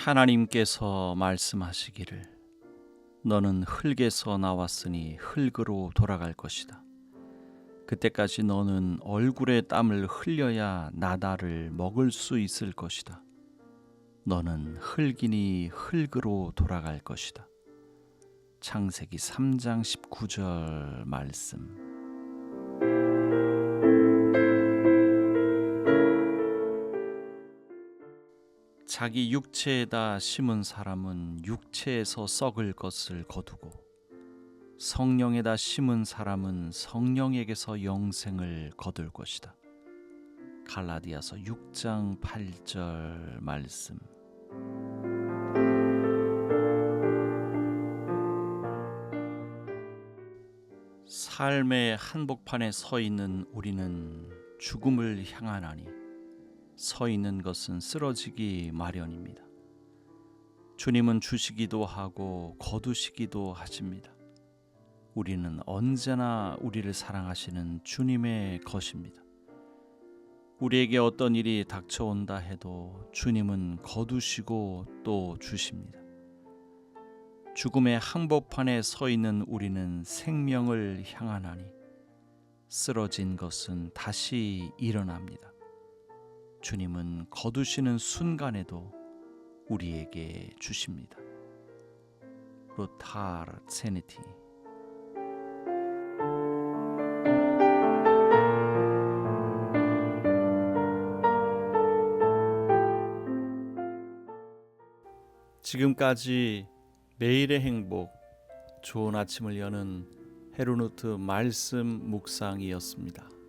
하나님께서 말씀하시기를 너는 흙에서 나왔으니 흙으로 돌아갈 것이다. 그때까지 너는 얼굴에 땀을 흘려야 나다를 먹을 수 있을 것이다. 너는 흙이니 흙으로 돌아갈 것이다. 창세기 3장 19절 말씀. 자기 육체에다 심은 사람은 육체에서 썩을 것을 거두고 성령에다 심은 사람은 성령에게서 영생을 거둘 것이다. 갈라디아서 6장 8절 말씀. 삶의 한복판에 서 있는 우리는 죽음을 향하나니 서 있는 것은 쓰러지기 마련입니다. 주님은 주시기도 하고 거두시기도 하십니다. 우리는 언제나 우리를 사랑하시는 주님의 것입니다. 우리에게 어떤 일이 닥쳐온다 해도 주님은 거두시고 또 주십니다. 죽음의 항복판에 서 있는 우리는 생명을 향하나니 쓰러진 것은 다시 일어납니다. 주님은 거두시는 순간에도 우리에게 주십니다. 로타르 세니티 지금까지 매일의 행복, 좋은 아침을 여는 헤르노트 말씀 묵상이었습니다.